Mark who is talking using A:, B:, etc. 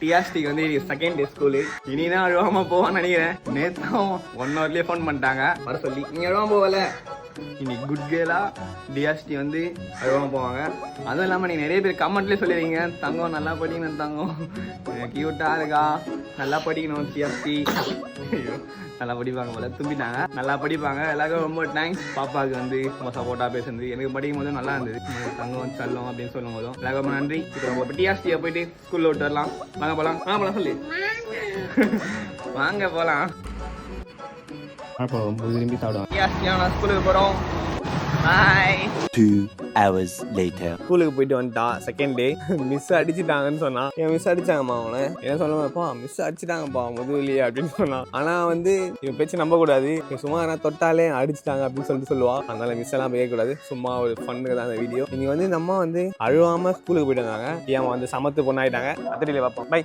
A: டிஆர்ஸ்டிக்கு வந்து second day school இனி தான் அழுவாம போவான்னு நினைக்கிறேன். நேற்றும் ஒன் ஹவர்லேயே ஃபோன் பண்ணிட்டாங்க. வர சொல்லி நீங்கள் அழுவாம போகல. இன்னைக்கு குட் கேலா டிஆர்ஸ்டி வந்து அழுவாம போவாங்க. அதுவும் இல்லாமல் நீங்கள் நிறைய பேர் கமெண்ட்லேயே சொல்லிடுறீங்க தங்கம் நல்லா படிக்கணும் தங்கம். கியூட்டாக இருக்கா? நல்லா படிக்கணும் டிஆர்ஸ்டி நல்லா படிப்பாங்க போல. தும்பிட்டாங்க. நல்லா படிப்பாங்க. எல்லாருக்கும் ரொம்ப தேங்க்ஸ் பாப்பாவுக்கு வந்து ரொம்ப சப்போர்ட்டாக பேசுனது. எனக்கு படிக்கும் போதும் நல்லா இருந்தது. இந்த தங்கம் செல்லம் அப்படின்னு சொல்லும் போதும். எல்லாருக்கும் ரொம்ப நன்றி. இப்போ நம்ம டிஆர்ஸ்டியை போயிட்டு ஸ்கூலில் விட்டு வரலாம். வாங்க போகலாம் வாங்க போகலாம் சொல்லி. வாங்க போகலாம் அப்போ விரும்பி சாப்பிடுவோம் டிஆர்ஸ்டியா நான் ஸ்கூலுக்கு போகிறோம் பாய்
B: Two hours later.
A: ஸ்கூலுக்கு போயிட்டு வந்துட்டா. செகண்ட் டே மிஸ் அடிச்சிட்டாங்கன்னு சொன்னான் என் மிஸ் அடிச்சாங்கம்மா அவனை என்ன சொல்லுவாப்பா மிஸ் அடிச்சிட்டாங்கப்பா. முதுகுலியே அப்படின்னு சொன்னான் ஆனா வந்து இவன் பேச்சு நம்ப கூடாது சும்மா நான் தொட்டாலே அடிச்சிட்டாங்க அப்படின்னு சொல்லிட்டு சொல்லுவா. அதனால மிஸ் எல்லாம் பேச கூடாது சும்மா ஒரு ஃபன்னுக்கு தான் அந்த வீடியோ இன்னைக்கு வந்து நம்ம வந்து அழுவாம ஸ்கூலுக்கு போயிட்டு வந்தாங்க. ஏன் வந்து சமத்து பொண்ணாயிட்டாங்க. அத்தடியில பார்ப்போம். பை